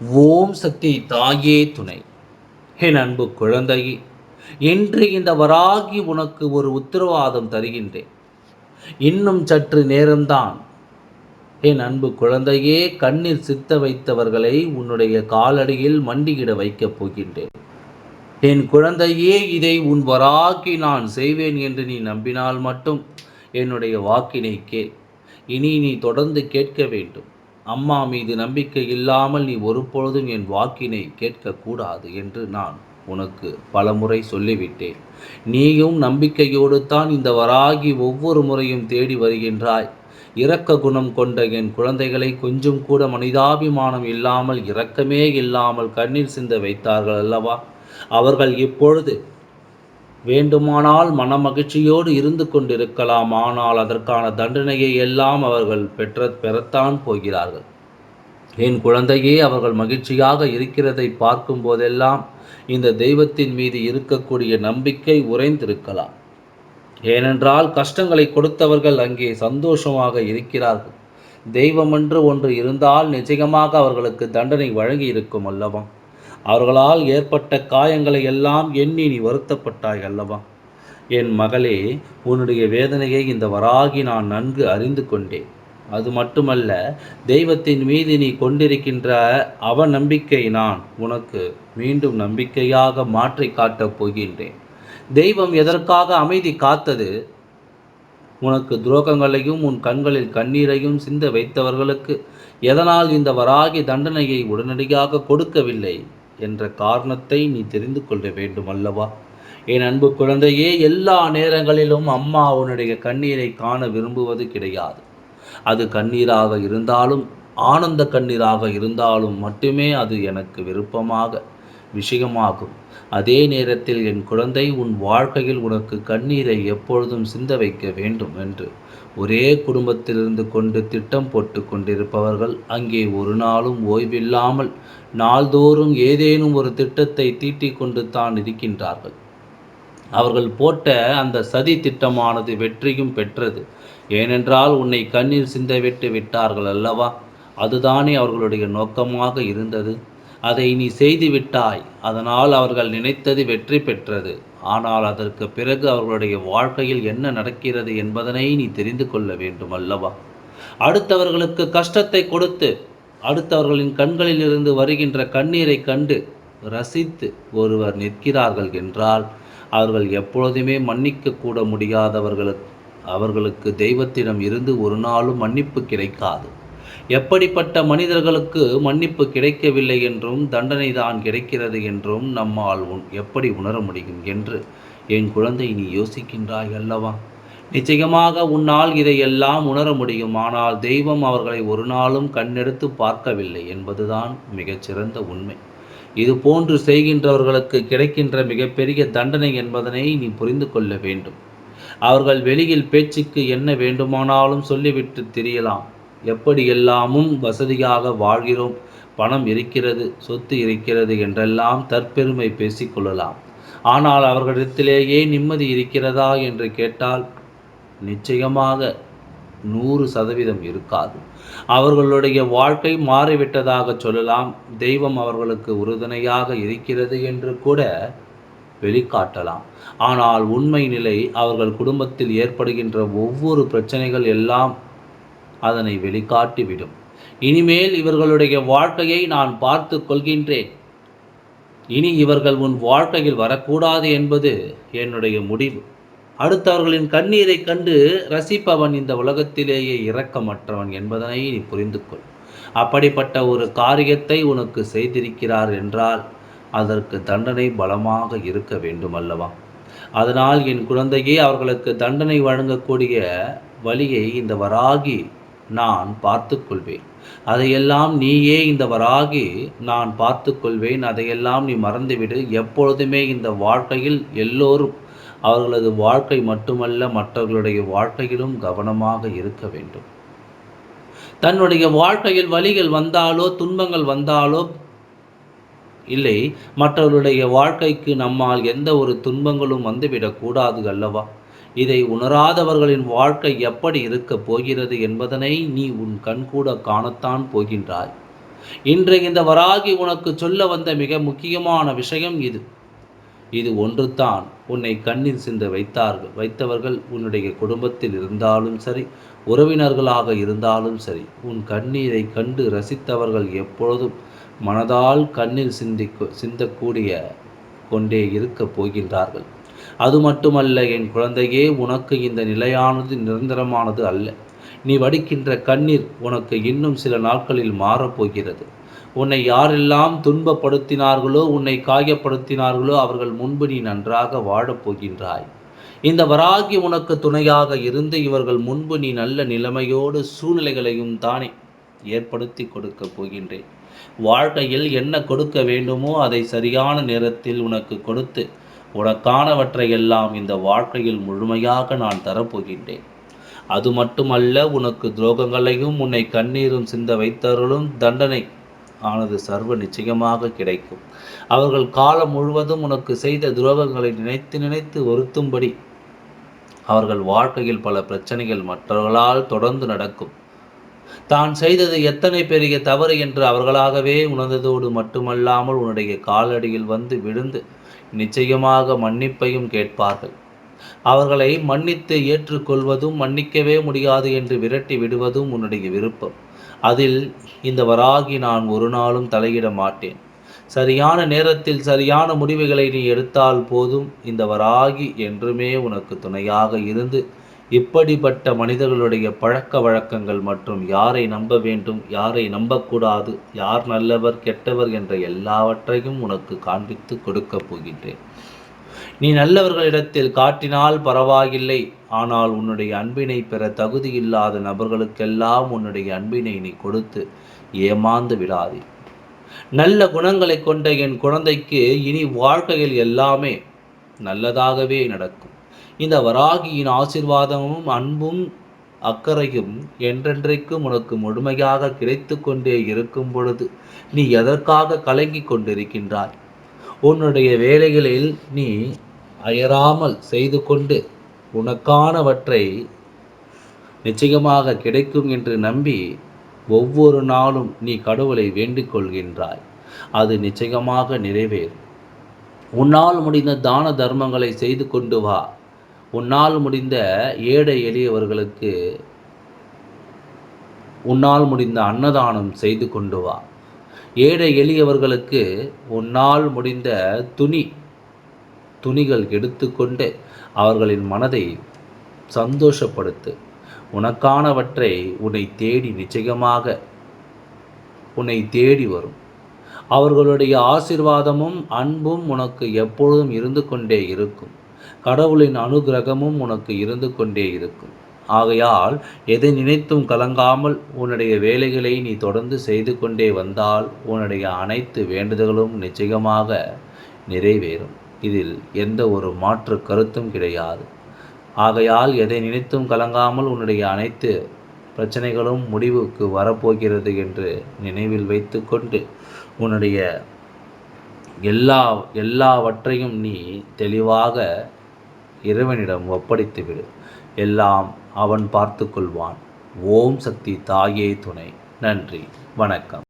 ஓம் சக்தி தாயே துணை. என் அன்பு குழந்தையே இன்று இந்த வராகி உனக்கு ஒரு உத்தரவாதம் தருகின்றேன். இன்னும் சற்று நேரம்தான். என் அன்பு குழந்தையே கண்ணீர் சித்த வைத்தவர்களை உன்னுடைய காலடியில் மண்டியிட வைக்கப் போகின்றேன். என் குழந்தையே இதை உன் வராகி நான் செய்வேன் என்று நீ நம்பினால் மட்டும் என்னுடைய வாக்கினை கேள். இனி நீ தொடர்ந்து கேட்க வேண்டும். அம்மா மீது நம்பிக்கை இல்லாமல் நீ ஒருபொழுதும் என் வாக்கினை கேட்கக்கூடாது என்று நான் உனக்கு பலமுறை சொல்லிவிட்டேன். நீயும் நம்பிக்கையோடு தான் இந்த வராகி ஒவ்வொரு முறையும் தேடி வருகின்றாய். இரக்க குணம் கொண்ட என் குழந்தைகளை கொஞ்சம் கூட மனிதாபிமானம் இல்லாமல் இரக்கமே இல்லாமல் கண்ணீர் சிந்த வைத்தார்கள் அல்லவா? அவர்கள் இப்பொழுது வேண்டுமானால் மனமகிழ்ச்சியோடு இருந்து கொண்டிருக்கலாம் ஆனால் அதற்கான தண்டனையை எல்லாம் அவர்கள் பெற்ற பெறத்தான் போகிறார்கள். என் குழந்தையே அவர்கள் மகிழ்ச்சியாக இருக்கிறதை பார்க்கும் போதெல்லாம் இந்த தெய்வத்தின் மீது இருக்கக்கூடிய நம்பிக்கை உறைந்திருக்கலாம். ஏனென்றால் கஷ்டங்களை கொடுத்தவர்கள் அங்கே சந்தோஷமாக இருக்கிறார்கள். தெய்வமென்று ஒன்று இருந்தால் நிச்சயமாக அவர்களுக்கு தண்டனை வழங்கி இருக்கும் அல்லவா? அவர்களால் ஏற்பட்ட காயங்களை எல்லாம் எண்ணி நீ வருத்தப்பட்டாய் அல்லவா? என் மகளே உன்னுடைய வேதனையை இந்த வராகி நான் நன்கு அறிந்து கொண்டேன். அது மட்டுமல்ல தெய்வத்தின் மீது நீ கொண்டிருக்கின்ற அவ நம்பிக்கை நான் உனக்கு மீண்டும் நம்பிக்கையாக மாற்றி காட்டப் போகின்றேன். தெய்வம் எதற்காக அமைதி காத்தது? உனக்கு துரோகங்களையும் உன் கண்களில் கண்ணீரையும் சிந்த வைத்தவர்களுக்கு எதனால் இந்த வராகி தண்டனையை உடனடியாக கொடுக்கவில்லை? என்ற காரணத்தை நீ தெரிந்து கொள்ள வேண்டும் அல்லவா என் அன்பு குழந்தையே எல்லா நேரங்களிலும் அம்மா உன்னுடைய கண்ணீரை காண விரும்புவது கிடையாது. அது கண்ணீராக இருந்தாலும் ஆனந்த கண்ணீராக இருந்தாலும் மட்டுமே அது எனக்கு விருப்பமாக விஷயமாகும். அதே நேரத்தில் என் குழந்தை உன் வாழ்க்கையில் உனக்கு கண்ணீரை எப்பொழுதும் சிந்த வைக்க வேண்டும் என்று. ஒரே குடும்பத்திலிருந்து கொண்டு திட்டம் போட்டு கொண்டிருப்பவர்கள் அங்கே ஒரு நாளும் ஓய்வில்லாமல் நாள்தோறும் ஏதேனும் ஒரு திட்டத்தை தீட்டிக் கொண்டு தான் இருக்கின்றார்கள். அவர்கள் போட்ட அந்த சதி திட்டமானது வெற்றியும் பெற்றது. ஏனென்றால் உன்னை கண்ணீர் சிந்தவிட்டு விட்டார்கள் அல்லவா? அதுதானே அவர்களுடைய நோக்கமாக இருந்தது. அதை நீ செய்து விட்டாய். அதனால் அவர்கள் நினைத்தது வெற்றி பெற்றது. ஆனால் அதற்கு பிறகு அவர்களுடைய வாழ்க்கையில் என்ன நடக்கிறது என்பதனை நீ தெரிந்து கொள்ள வேண்டும் அல்லவா? அடுத்தவர்களுக்கு கஷ்டத்தை கொடுத்து அடுத்தவர்களின் கண்களில் இருந்து வருகின்ற கண்ணீரை கண்டு ரசித்து ஒருவர் நிற்கிறார்கள் என்றால் அவர்கள் எப்பொழுதுமே மன்னிக்க கூட முடியாதவர்களுக்கு அவர்களுக்கு தெய்வத்திடம் இருந்து ஒரு நாளும் மன்னிப்பு கிடைக்காது. எப்படிப்பட்ட மனிதர்களுக்கு மன்னிப்பு கிடைக்கவில்லை என்றும் தண்டனை தான் கிடைக்கிறது என்றும் நம்மால் உன் எப்படி உணர முடியும் என்று என் குழந்தை நீ யோசிக்கின்றாய் அல்லவா? நிச்சயமாக உன்னால் இதையெல்லாம் உணர முடியும். ஆனால் தெய்வம் அவர்களை ஒரு நாளும் கண்ணெடுத்து பார்க்கவில்லை என்பதுதான் மிகச்சிறந்த உண்மை. இது போன்று செய்கின்றவர்களுக்கு கிடைக்கின்ற மிகப்பெரிய தண்டனை என்பதனை நீ புரிந்து கொள்ள வேண்டும். அவர்கள் வெளியில் பேச்சுக்கு என்ன வேண்டுமானாலும் சொல்லிவிட்டு தெரியலாம். எப்படியெல்லாமும் வசதியாக வாழ்கிறோம்? பணம் இருக்கிறது சொத்து இருக்கிறது என்றெல்லாம் தற்பெருமை பேசிக்கொள்ளலாம் ஆனால் அவர்களிடத்திலேயே நிம்மதி இருக்கிறதா என்று கேட்டால் நிச்சயமாக நூறு சதவீதம் இருக்காது. அவர்களுடைய வாழ்க்கை மாறிவிட்டதாக சொல்லலாம். தெய்வம் அவர்களுக்கு உறுதுணையாக இருக்கிறது என்று கூட வெளிக்காட்டலாம். ஆனால் உண்மை நிலை அவர்கள் குடும்பத்தில் ஏற்படுகின்ற ஒவ்வொரு பிரச்சனைகள் எல்லாம் அதனை வெளிக்காட்டிவிடும். இனிமேல் இவர்களுடைய வாழ்க்கையை நான் பார்த்து கொள்கின்றேன். இனி இவர்கள் உன் வாழ்க்கையில் வரக்கூடாது என்பது என்னுடைய முடிவு. அடுத்தவர்களின் கண்ணீரை கண்டு ரசிப்பவன் இந்த உலகத்திலேயே இரக்கமற்றவன் என்பதனை நீ புரிந்து கொள் அப்படிப்பட்ட ஒரு காரியத்தை உனக்கு செய்திருக்கிறார் என்றால் அதற்கு தண்டனை பலமாக இருக்க வேண்டும் அல்லவா? அதனால் என் குழந்தையே அவர்களுக்கு தண்டனை வழங்கக்கூடிய வழியை இந்த வராகி நான் பார்த்துக்கொள்வேன். அதையெல்லாம் நீயே இந்த வராகி நான் பார்த்துக்கொள்வேன். அதையெல்லாம் நீ மறந்துவிடு. எப்பொழுதுமே இந்த வாழ்க்கையில் எல்லோரும் அவர்களது வாழ்க்கை மட்டுமல்ல மற்றவர்களுடைய வாழ்க்கையிலும் கவனமாக இருக்க வேண்டும். தன்னுடைய வாழ்க்கையில் வழிகள் வந்தாலோ துன்பங்கள் வந்தாலோ இல்லை மற்றவர்களுடைய வாழ்க்கைக்கு நம்மால் எந்த ஒரு துன்பங்களும் வந்துவிடக்கூடாது அல்லவா? இதை உணராதவர்களின் வாழ்க்கை எப்படி இருக்கப் போகிறது என்பதனை நீ உன் கண்கூட காணத்தான் போகின்றாய். இன்று இந்த வராகி உனக்கு சொல்ல வந்த மிக முக்கியமான விஷயம் இது. இது ஒன்றுதான் உன்னை கண்ணில் சிந்த வைத்தார்கள் வைத்தவர்கள் உன்னுடைய குடும்பத்தில் இருந்தாலும் சரி உறவினர்களாக இருந்தாலும் சரி உன் கண்ணீரை கண்டு ரசித்தவர்கள் எப்பொழுதும் மனதால் கண்ணில் சிந்தி சிந்தக்கூடிய கொண்டே இருக்கப் போகின்றார்கள். அது மட்டுமல்ல என் குழந்தையே உனக்கு இந்த நிலையானது நிரந்தரமானது அல்ல. நீ வடிக்கின்ற கண்ணீர் உனக்கு இன்னும் சில நாட்களில் மாறப்போகிறது உன்னை யாரெல்லாம் துன்பப்படுத்தினார்களோ உன்னை காயப்படுத்தினார்களோ அவர்கள் முன்பு நீ நன்றாக வாழப்போகின்றாய் இந்த வராகி உனக்கு துணையாக இருந்து இவர்கள் முன்பு நீ நல்ல நிலைமையோடு சூழ்நிலைகளையும் தானே ஏற்படுத்தி கொடுக்கப் போகின்றேன். வாழ்க்கையில் என்ன கொடுக்க வேண்டுமோ அதை சரியான நேரத்தில் உனக்கு கொடுத்து உனக்கானவற்றை எல்லாம் இந்த வாழ்க்கையில் முழுமையாக நான் தரப்போகின்றேன். அது மட்டுமல்ல உனக்கு துரோகங்களையும் உன்னை கண்ணீரும் சிந்த வைத்தவர்களும் தண்டனை ஆனது சர்வ நிச்சயமாக கிடைக்கும். அவர்கள் காலம் முழுவதும் உனக்கு செய்த துரோகங்களை நினைத்து நினைத்து வருத்தும்படி அவர்கள் வாழ்க்கையில் பல பிரச்சனைகள் மற்றவர்களால் தொடர்ந்து நடக்கும். தான் செய்தது எத்தனை பெரிய தவறு என்று அவர்களாகவே உணர்ந்ததோடு மட்டுமல்லாமல் உன்னுடைய காலடியில் வந்து விழுந்து நிச்சயமாக மன்னிப்பையும் கேட்பார்கள். அவர்களை மன்னித்து ஏற்றுக்கொள்வதும் மன்னிக்கவே முடியாது என்று விரட்டி விடுவதும் உன்னுடைய விருப்பம். அதில் இந்த வராகி நான் ஒரு நாளும் தலையிட மாட்டேன். சரியான நேரத்தில் சரியான முடிவுகளை நீ எடுத்தால் போதும் இந்த வராகி என்றுமே உனக்கு துணையாக இருந்து இப்படிப்பட்ட மனிதர்களுடைய பழக்க வழக்கங்கள் மற்றும் யாரை நம்ப வேண்டும் யாரை நம்பக்கூடாது யார் நல்லவர் கெட்டவர் என்ற எல்லாவற்றையும் உனக்கு காண்பித்து கொடுக்கப் போகின்றேன். நீ நல்லவர்களிடத்தில் காட்டினால் பரவாயில்லை ஆனால் உன்னுடைய அன்பினை பெற தகுதியில்லாத நபர்களுக்கெல்லாம் உன்னுடைய அன்பினை நீ கொடுத்து ஏமாந்து விடாதே. நல்ல குணங்களை கொண்ட என் குழந்தைக்கு இனி வாழ்க்கையில் எல்லாமே நல்லதாகவே நடக்கும். இந்த வராகியின் ஆசிர்வாதமும் அன்பும் அக்கறையும் என்றென்றைக்கும் உனக்கு முழுமையாக கிடைத்து கொண்டே இருக்கும் பொழுது நீ எதற்காக கலங்கி கொண்டிருக்கின்றாய்? உன்னுடைய வேலைகளில் நீ அயராமல் செய்து கொண்டு உனக்கானவற்றை நிச்சயமாக கிடைக்கும் என்று நம்பி ஒவ்வொரு நாளும் நீ கடவுளை வேண்டிக் கொள்கின்றாய். அது நிச்சயமாக நிறைவேறும். உன்னால் முடிந்த தான தர்மங்களை செய்து கொண்டு வா. உன்னால் முடிந்த ஏழை எளியவர்களுக்கு உன்னால் முடிந்த அன்னதானம் செய்து கொண்டு வா. ஏழை எளியவர்களுக்கு உன்னால் முடிந்த துணி துணிகள் எடுத்துக்கொண்டு அவர்களின் மனதை சந்தோஷப்படுத்து. உனக்கானவற்றை உன்னை தேடி நிச்சயமாக உன்னை தேடி வரும். அவர்களுடைய ஆசிர்வாதமும் அன்பும் உனக்கு எப்பொழுதும் இருந்து கொண்டே இருக்கும். கடவுளின் அனுகிரகமும் உனக்கு இருந்து கொண்டே இருக்கும். ஆகையால் எதை நினைத்தும் கலங்காமல் உன்னுடைய வேலைகளை நீ தொடர்ந்து செய்து கொண்டே வந்தால் உன்னுடைய அனைத்து வேண்டுதல்களும் நிச்சயமாக நிறைவேறும். இதில் எந்த ஒரு மாற்று கருத்தும் கிடையாது. ஆகையால் எதை நினைத்தும் கலங்காமல் உன்னுடைய அனைத்து பிரச்சனைகளும் முடிவுக்கு வரப்போகிறது என்று நினைவில் வைத்துக்கொண்டு உன்னுடைய எல்லா எல்லாவற்றையும் நீ தெளிவாக இறைவனிடம் ஒப்படைத்துவிடு. எல்லாம் அவன் பார்த்து கொள்வான் ஓம் சக்தி தாயே துணை. நன்றி. வணக்கம்.